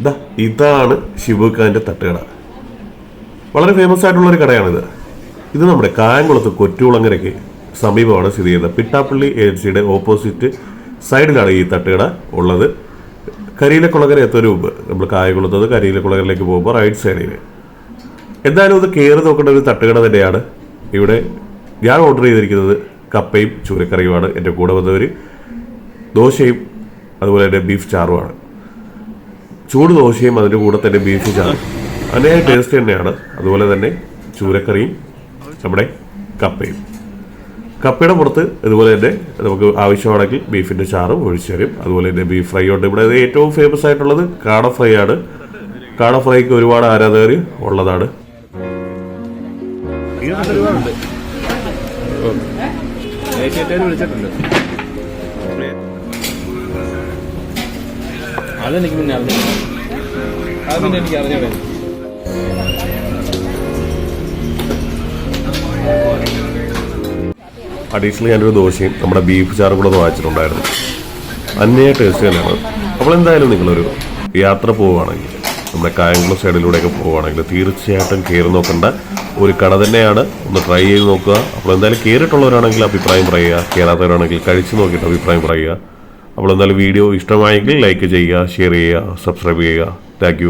ദാ ഇതാണ് ഷിബുഖാന്റെ തട്ടുകട. വളരെ ഫേമസ് ആയിട്ടുള്ള ഒരു കടയാണിത്. ഇത് നമ്മുടെ കായംകുളത്ത് കൊറ്റുകുളങ്ങരയ്ക്ക് സമീപമാണ് സ്ഥിതി ചെയ്യുന്നത്. പിട്ടാപ്പള്ളി ഏജൻസിയുടെ ഓപ്പോസിറ്റ് സൈഡിലാണ് ഈ തട്ടുകട ഉള്ളത്. കരിയിലക്കുളങ്ങര എത്തൊരു മുമ്പ് നമ്മൾ കായംകുളത്തത് കരിയിലക്കുളങ്ങരയിലേക്ക് പോകുമ്പോൾ റൈറ്റ് സൈഡിൽ എന്തായാലും ഇത് കയറി നോക്കേണ്ട ഒരു തട്ടുകട തന്നെയാണ്. ഇവിടെ ഞാൻ ഓർഡർ ചെയ്തിരിക്കുന്നത് കപ്പയും ചൂരക്കറിയുമാണ്. എന്റെ കൂടെ വന്നവർ ദോശയും അതുപോലെ തന്നെ ബീഫ് ചാറുമാണ് ചൂട് ദോശയും അതിന്റെ കൂടെ തന്നെ ബീഫ് ചാറ്. അതിന്റെ ടേസ്റ്റ് തന്നെയാണ്. അതുപോലെ തന്നെ ചൂരക്കറിയും നമ്മുടെ കപ്പയും. കപ്പയുടെ പുറത്ത് ഇതുപോലെ തന്നെ നമുക്ക് ആവശ്യമാണെങ്കിൽ ബീഫിന്റെ ചാറും ഒഴിച്ചു തരും. അതുപോലെ തന്നെ ബീഫ് ഫ്രൈ ഉണ്ട്. ഇവിടെ ഏറ്റവും ഫേമസ് ആയിട്ടുള്ളത് കാട ഫ്രൈ ആണ്. കാട ഫ്രൈക്ക് ഒരുപാട് ആരാധകർ ഉള്ളതാണ്. വിളിച്ചിട്ടുണ്ട്. അതെനിക്ക് പിന്നെ അറിഞ്ഞു അത് പിന്നെ എനിക്ക് അറിഞ്ഞൂടെ? അഡീഷണൽ ഞാനൊരു ദോശയും നമ്മുടെ ബീഫ് ചാറും കൂടെ വാങ്ങിച്ചിട്ടുണ്ടായിരുന്നു. അന്യ ടേസ്റ്റ് തന്നെയാണ്. അപ്പോൾ എന്തായാലും നിങ്ങളൊരു യാത്ര പോവുകയാണെങ്കിൽ നമ്മുടെ കായംകുളം സൈഡിലൂടെയൊക്കെ പോവുകയാണെങ്കിൽ തീർച്ചയായിട്ടും കയറി നോക്കേണ്ട ഒരു കട തന്നെയാണ്. ഒന്ന് ട്രൈ ചെയ്ത് നോക്കുക. അപ്പോൾ എന്തായാലും കയറിയിട്ടുള്ളവരാണെങ്കിൽ അഭിപ്രായം പറയുക. കയറാത്തവരാണെങ്കിൽ കഴിച്ച് നോക്കിയിട്ട് അഭിപ്രായം പറയുക. അപ്പോൾ എന്തായാലും വീഡിയോ ഇഷ്ടമായെങ്കിൽ ലൈക്ക് ചെയ്യുക ഷെയർ ചെയ്യുക സബ്സ്ക്രൈബ് ചെയ്യുക. താങ്ക്